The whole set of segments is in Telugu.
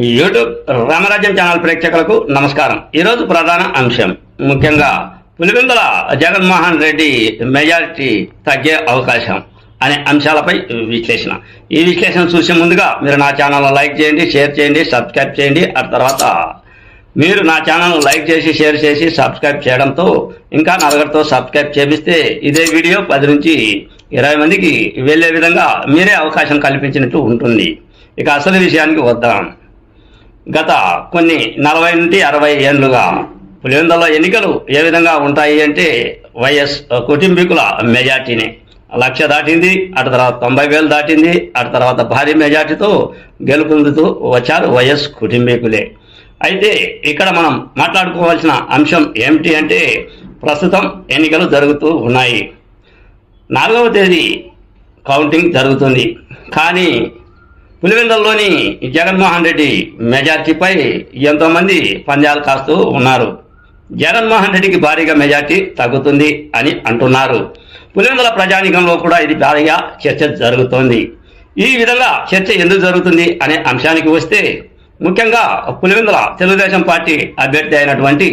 యూట్యూబ్ రామరాజ్యం ఛానల్ ప్రేక్షకులకు నమస్కారం. ఈరోజు ప్రధాన అంశం. ముఖ్యంగా పులివెందుల జగన్మోహన్ రెడ్డి మెజారిటీ తగ్గే అవకాశం అనే అంశాలపై విశ్లేషణ. ఈ విశ్లేషణ చూసే ముందుగా మీరు నా ఛానల్ లైక్ చేయండి షేర్ చేయండి సబ్స్క్రైబ్ చేయండి. ఆ తర్వాత మీరు నా ఛానల్ లైక్ చేసి షేర్ చేసి సబ్స్క్రైబ్ చేయడంతో ఇంకా నలుగురితో సబ్స్క్రైబ్ చేపిస్తే ఇదే వీడియో పది నుంచి ఇరవై మందికి వెళ్ళే విధంగా మీరే అవకాశం కల్పించినట్టు ఉంటుంది. ఇక అసలు విషయానికి వద్దాం. గత కొన్ని నలభై నుండి అరవై ఏళ్ళుగా పులివెందుల ఎన్నికలు ఏ విధంగా ఉంటాయి అంటే వైఎస్ కుటుంబీకుల మెజార్టీని. లక్ష దాటింది అటు తర్వాత తొంభై వేలు దాటింది అటు తర్వాత భారీ మెజార్టీతో గెలుపొందుతూ వచ్చారు వైఎస్ కుటుంబీకులే. అయితే ఇక్కడ మనం మాట్లాడుకోవాల్సిన అంశం ఏమిటి అంటే ప్రస్తుతం ఎన్నికలు జరుగుతూ ఉన్నాయి. నాలుగవ తేదీ కౌంటింగ్ జరుగుతుంది. కానీ పులివెందుల్లోని జగన్మోహన్ రెడ్డి మెజార్టీపై ఎంతోమంది పందాలు కాస్తూ ఉన్నారు. జగన్మోహన్ రెడ్డికి భారీగా మెజార్టీ తగ్గుతుంది అని అంటున్నారు. పులివెందుల ప్రజానీకంలో కూడా ఇది భారీగా చర్చ జరుగుతోంది. ఈ విధంగా చర్చ ఎందుకు జరుగుతుంది అనే అంశానికి వస్తే ముఖ్యంగా పులివెందుల తెలుగుదేశం పార్టీ అభ్యర్థి అయినటువంటి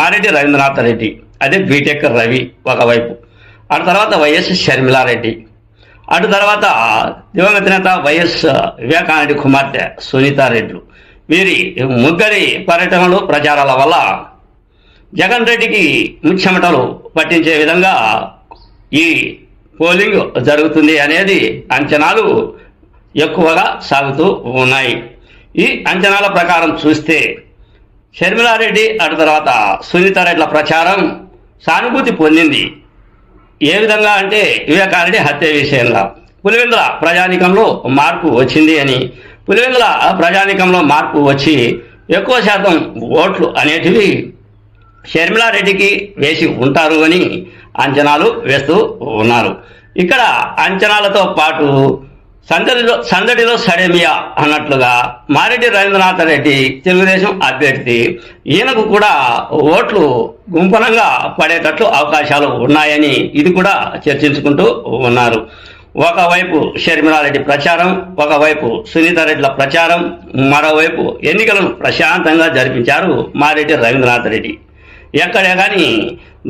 మారెడ్డి రవీంద్రనాథ్ రెడ్డి అదే బీటెక్ రవి ఒకవైపు. ఆ తర్వాత వైఎస్ షర్మిలారెడ్డి. అటు తర్వాత దివంగత నేత వైఎస్ వివేకానంద కుమార్తె సునీతారెడ్డి వీరి ముగ్గురి పర్యటనలు ప్రచారాల వల్ల జగన్ రెడ్డికి ముఖ్యమటలు పట్టించే విధంగా ఈ పోలింగ్ జరుగుతుంది అనేది అంచనాలు ఎక్కువగా సాగుతూ ఉన్నాయి. ఈ అంచనాల ప్రకారం చూస్తే షర్మిలారెడ్డి అటు తర్వాత సునీతారెడ్ల ప్రచారం సానుభూతి పొందింది. ఏ విధంగా అంటే వివేకారెడ్డి హత్య విషయంలో? పులివెందుల ప్రజానికంలో మార్పు వచ్చింది అని. పులివెందుల ప్రజానికంలో మార్పు వచ్చి ఎక్కువ శాతం ఓట్లు అనేటివి షర్మిలారెడ్డికి వేసి ఉంటారు అని అంచనాలు వేస్తూ ఉన్నారు. ఇక్కడ అంచనాలతో పాటు సందడిలో సందడిలో సడేమియా అన్నట్లుగా మారెడ్డి రవీంద్రనాథ్ రెడ్డి తెలుగుదేశం అభ్యర్థి ఈయనకు కూడా ఓట్లు గుంపనంగా పడేటట్లు అవకాశాలు ఉన్నాయని ఇది కూడా చర్చించుకుంటూ ఉన్నారు. ఒకవైపు షర్మిలారెడ్డి ప్రచారం ఒకవైపు సునీతారెడ్డిల ప్రచారం మరోవైపు ఎన్నికలను ప్రశాంతంగా జరిపించారు మారెడ్డి రవీంద్రనాథ్ రెడ్డి. ఎక్కడే కానీ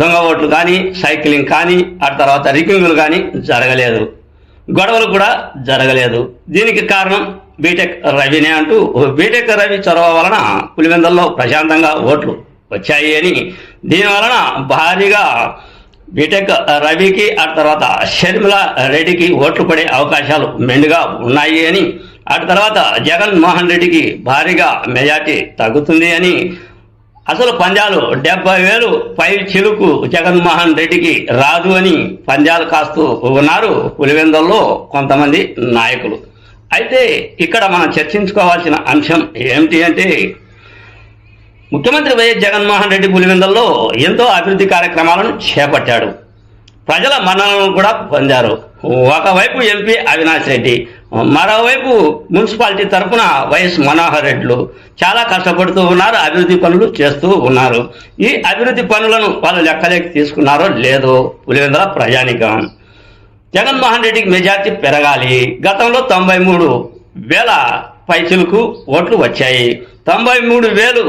దొంగ ఓట్లు కానీ సైక్లింగ్ కానీ ఆ తర్వాత రికింగులు కానీ జరగలేదు. గొడవలు కూడా జరగలేదు. దీనికి కారణం బీటెక్ రవినే అంటూ బీటెక్ రవి చొరవ వలన పులివెందల్లో ప్రశాంతంగా ఓట్లు వచ్చాయి అని. దీని వలన భారీగా బీటెక్ రవికి ఆ తర్వాత షర్మిల రెడ్డికి ఓట్లు పడే అవకాశాలు మెండుగా ఉన్నాయి అని. అటు తర్వాత జగన్ మోహన్ రెడ్డికి భారీగా మెజార్టీ తగ్గుతుంది అని. అసలు పంజాలు డెబ్బై వేలు పై చిలుకు జగన్మోహన్ రెడ్డికి రాదు అని పంజాలు కాస్తూ ఉన్నారు పులివెందల్లో కొంతమంది నాయకులు. అయితే ఇక్కడ మనం చర్చించుకోవాల్సిన అంశం ఏమిటి అంటే ముఖ్యమంత్రి వైఎస్ జగన్మోహన్ రెడ్డి పులివెందల్లో ఎంతో అభివృద్ధి కార్యక్రమాలను చేపట్టాడు. ప్రజల మన్ననలను కూడా పొందారు. ఒకవైపు ఎంపీ అవినాష్ రెడ్డి మరోవైపు మున్సిపాలిటీ తరఫున వైఎస్ మనోహర్ రెడ్డిలు చాలా కష్టపడుతూ ఉన్నారు అభివృద్ధి పనులు చేస్తూ ఉన్నారు. ఈ అభివృద్ధి పనులను వాళ్ళు లెక్కలేకి తీసుకున్నారో లేదో పులివెందుల ప్రజానికం జగన్మోహన్ రెడ్డికి మెజార్టీ పెరగాలి. గతంలో తొంభై మూడు వేల పైసలకు ఓట్లు వచ్చాయి. తొంభై మూడు వేలు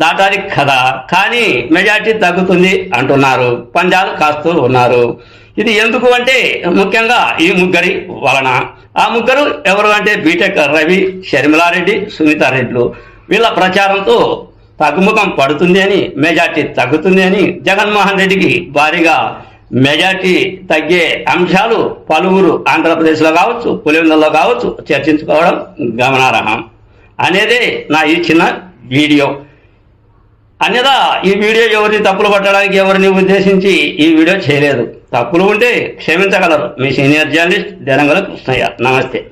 దాటాలి కదా. కానీ మెజార్టీ తగ్గుతుంది అంటున్నారు. పంజాలు కాస్తూ ఉన్నారు. ఇది ఎందుకు అంటే ముఖ్యంగా ఈ ముగ్గురి వలన. ఆ ముగ్గురు ఎవరు అంటే బీటెక్ రవి షర్మిలారెడ్డి సునీతారెడ్డిలు వీళ్ళ ప్రచారంతో తగ్గుముఖం పడుతుంది అని మెజార్టీ తగ్గుతుంది అని జగన్మోహన్ రెడ్డికి భారీగా మెజార్టీ తగ్గే అంశాలు పలువురు ఆంధ్రప్రదేశ్లో కావచ్చు పులివెందుల్లో కావచ్చు చర్చించుకోవడం గమనార్హం. అనేదే నా ఈ చిన్న వీడియో. అన్యదా ఈ వీడియో ఎవరిని తప్పులు పట్టడానికి ఎవరిని ఉద్దేశించి ఈ వీడియో చేయలేదు. తప్పులు ఉంటే క్షమించగలరు. మీ సీనియర్ జర్నలిస్ట్ దేనంగల కృష్ణయ్య. నమస్తే.